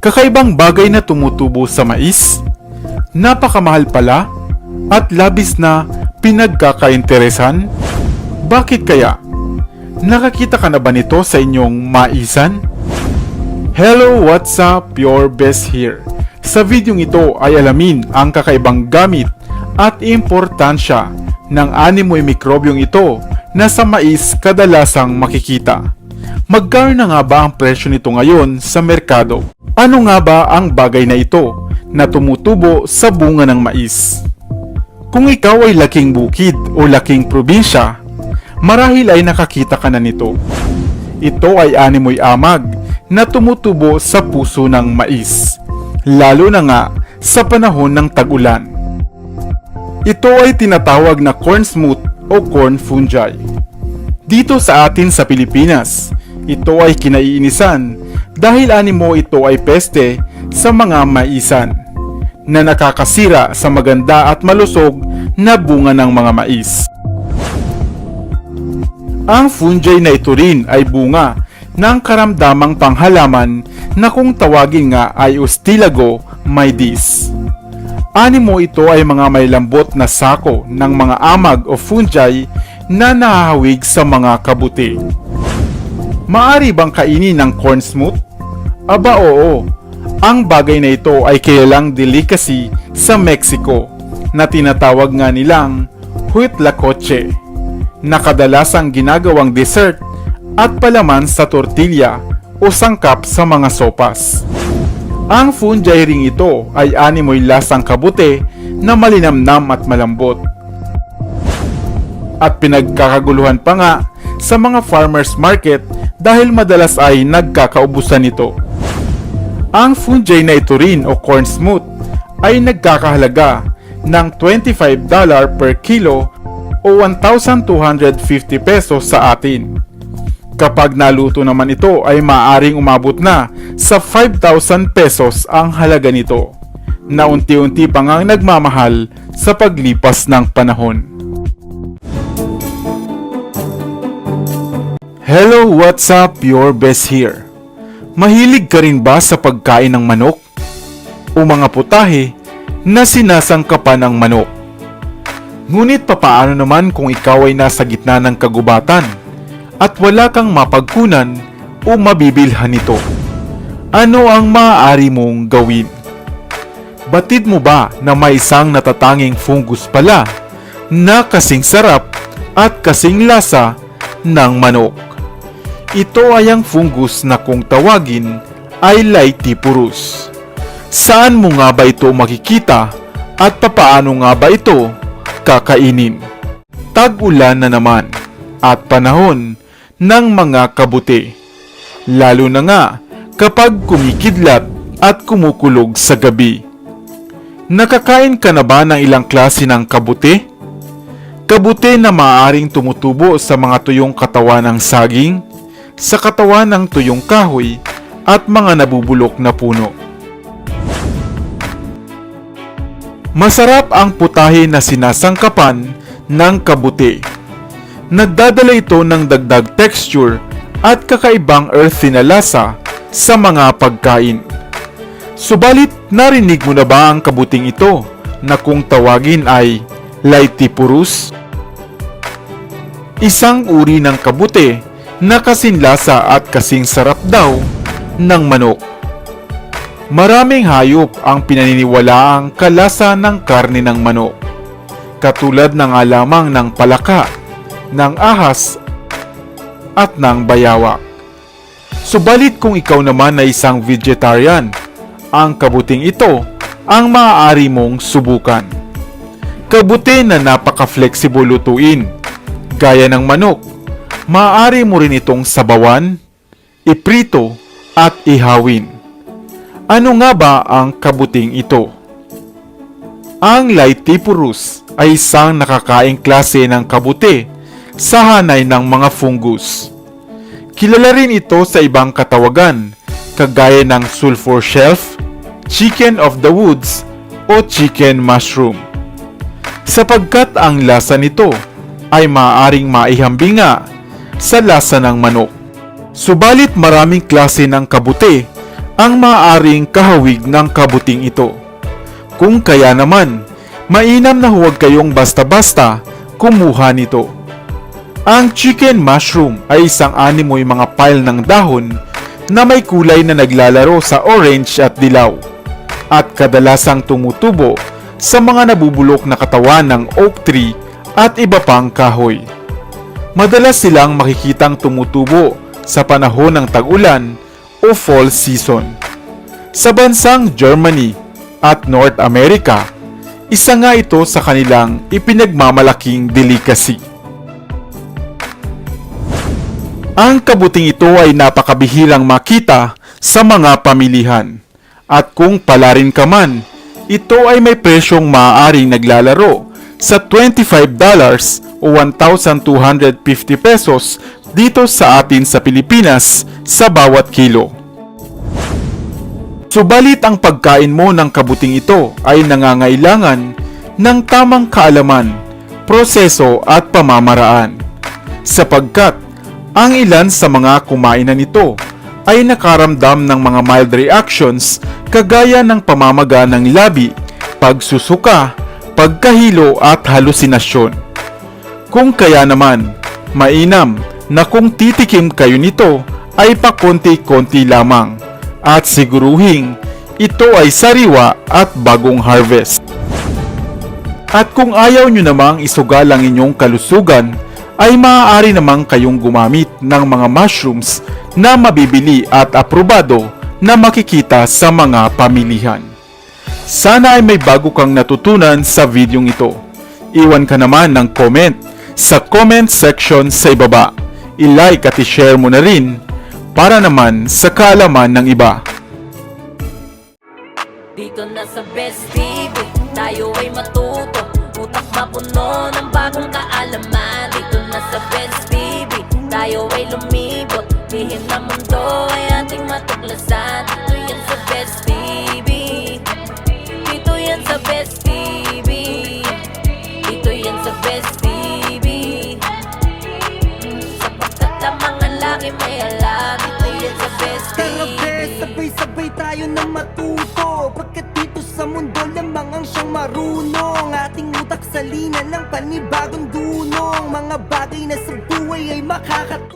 Kakaibang bagay na tumutubo sa mais, napakamahal pala, at labis na pinagkakainteresan? Bakit kaya? Nakakita ka na ba nito sa inyong maisan? Hello, what's up? Your best here. Sa videong ito ay alamin ang kakaibang gamit at importansya ng animoy mikrobyong ito na sa mais kadalasang makikita. Magkano nga ba ang presyo nito ngayon sa merkado? Ano nga ba ang bagay na ito na tumutubo sa bunga ng mais? Kung ikaw ay laking bukid o laking probinsya, marahil ay nakakita ka na nito. Ito ay animoy amag na tumutubo sa puso ng mais, lalo na nga sa panahon ng tag-ulan. Ito ay tinatawag na corn smooth o corn fungi. Dito sa atin sa Pilipinas, ito ay kinaiinisan dahil animo ito ay peste sa mga maisan na nakakasira sa maganda at malusog na bunga ng mga mais. Ang fungi na ito rin ay bunga ng karamdamang panghalaman na kung tawagin nga ay Ostilago maidis. Animo ito ay mga may lambot na sako ng mga amag o fungi na nahahawig sa mga kabuti. Maari bang kainin ng corn smooth? Aba oo, ang bagay na ito ay kilalang delicacy sa Mexico na tinatawag nga nilang huitlacoche na kadalasang ginagawang dessert at palaman sa tortilla o sangkap sa mga sopas. Ang fungi ring ito ay animoy lasang kabute na malinamnam at malambot. At pinagkakaguluhan pa nga sa mga farmers market dahil madalas ay nagkakaubusan nito. Ang fungi na ito rin o corn smooth ay nagkakahalaga ng $25 per kilo o 1,250 pesos sa atin. Kapag naluto naman ito ay maaaring umabot na sa 5,000 pesos ang halaga nito na unti-unti pa ngang nagmamahal sa paglipas ng panahon. Hello, what's up? Your best here. Mahilig ka rin ba sa pagkain ng manok? O mga putahe na sinasangkapan ng manok? Ngunit papaano naman kung ikaw ay nasa gitna ng kagubatan at wala kang mapagkunan o mabibilhan nito? Ano ang maaari mong gawin? Batid mo ba na may isang natatanging fungus pala na kasing sarap at kasing lasa ng manok? Ito ay ang fungus na kung tawagin ay Lytipurus. Saan mo nga ba ito makikita at papaano nga ba ito kakainin? Tag-ulan na naman at panahon ng mga kabuti. Lalo na nga kapag kumikidlat at kumukulog sa gabi. Nakakain ka na ba ng ilang klase ng kabuti? Kabuti na maaaring tumutubo sa mga tuyong katawan ng saging, sa katawan ng tuyong kahoy, at mga nabubulok na puno. Masarap ang putahe na sinasangkapan ng kabuti. Nagdadala ito ng dagdag texture at kakaibang earthy na lasa sa mga pagkain. Subalit narinig mo na ba ang kabuting ito na kung tawagin ay Lytipurus? Isang uri ng kabute na kasing lasa at kasing sarap daw ng manok. Maraming hayop ang pinaniniwalaang kalasa ng karne ng manok. Katulad ng alamang ng palaka, ng ahas, at ng bayawak. Subalit kung ikaw naman ay isang vegetarian, ang kabuting ito ang maaari mong subukan. Kabuti na napaka-flexible lutuin, gaya ng manok. Maaari mo rin itong sabawan, iprito, at ihawin. Ano nga ba ang kabuting ito? Ang Lytipurus ay isang nakakaing klase ng kabuti sa hanay ng mga fungus. Kilala rin ito sa ibang katawagan, kagaya ng sulfur shelf, chicken of the woods, o chicken mushroom. Sapagkat ang lasa nito ay maaaring maihambinga sa lasa ng manok. Subalit maraming klase ng kabuti ang maaaring kahawig ng kabuting ito. Kung kaya naman, mainam na huwag kayong basta-basta kumuha nito. Ang chicken mushroom ay isang animoy mga pile ng dahon na may kulay na naglalaro sa orange at dilaw at kadalasang tumutubo sa mga nabubulok na katawan ng oak tree at iba pang kahoy. Madalas silang makikitang tumutubo sa panahon ng tag-ulan o fall season. Sa bansang Germany at North America, isa nga ito sa kanilang ipinagmamalaking delicacy. Ang kabuting ito ay napakabihirang makita sa mga pamilihan. At kung pala rin ka man, ito ay may presyong maaaring naglalaro sa $25 o 1,250 pesos dito sa atin sa Pilipinas sa bawat kilo. Subalit ang pagkain mo ng kabuting ito ay nangangailangan ng tamang kaalaman, proseso at pamamaraan. Sapagkat ang ilan sa mga kumain nito ay nakaramdam ng mga mild reactions kagaya ng pamamaga ng labi, pagsusuka, pagkahilo at halusinasyon. Kung kaya naman, mainam na kung titikim kayo nito ay pakonti-konti lamang at siguruhing ito ay sariwa at bagong harvest. At kung ayaw nyo namang isugal ang inyong kalusugan, ay maaari namang kayong gumamit ng mga mushrooms na mabibili at aprobado na makikita sa mga pamilihan. Sana ay may bago kang natutunan sa videong ito. Iwan ka naman ng comment sa comment section sa ibaba. I-like at i-share mo na rin para naman sa kaalaman ng iba. Dito na sa Best TV Tayo ay matuto Utak mapuno ng bagong na sa Best TV Tayo ay lumibot. Lihim na mundo ay ating matuklasan. Dito yan sa Best TV Dito yan sa Best TV Dito yan sa Best TV Sapagkat ang mga laki may alam Dito yan sa Best Tara TV be, sabay-sabay tayo na matuto. Pagkat dito sa mundo lamang ang siyang marunong? Ating utak sa lina ng Mga bagay sa buhay ay makakatulong